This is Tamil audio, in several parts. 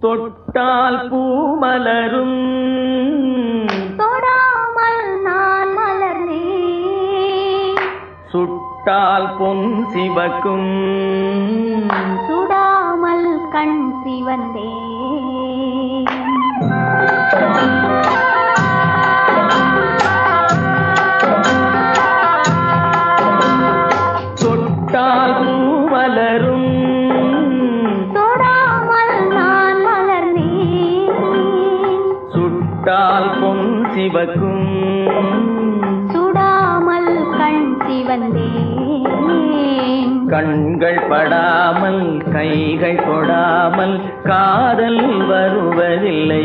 தொட்டால் பூமலரும். தொடாமல் நான் மலர்ந்தேன். சுட்டால் பொன் சிவக்கும். சுடாமல் கண் சிவந்தேன். சுட்டால் பொன் சிவக்கும். சுடாமல் கண் சிவந்தேன். கண்கள் படாமல் கைகள் தொடாமல் காதல் வருவதில்லை.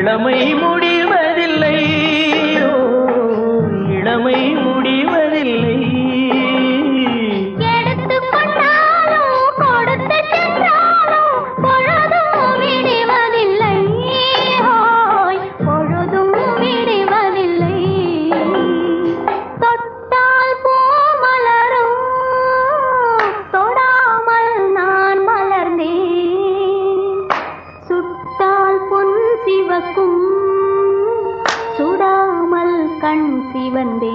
இளமை மொழி சுடாமல் கண் சிவந்தே.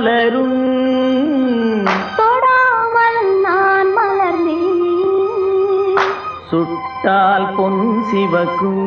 பூமலரும் தொடாமல் நான் மலர்ந்தேன். சுட்டால் பொன் சிவக்கும்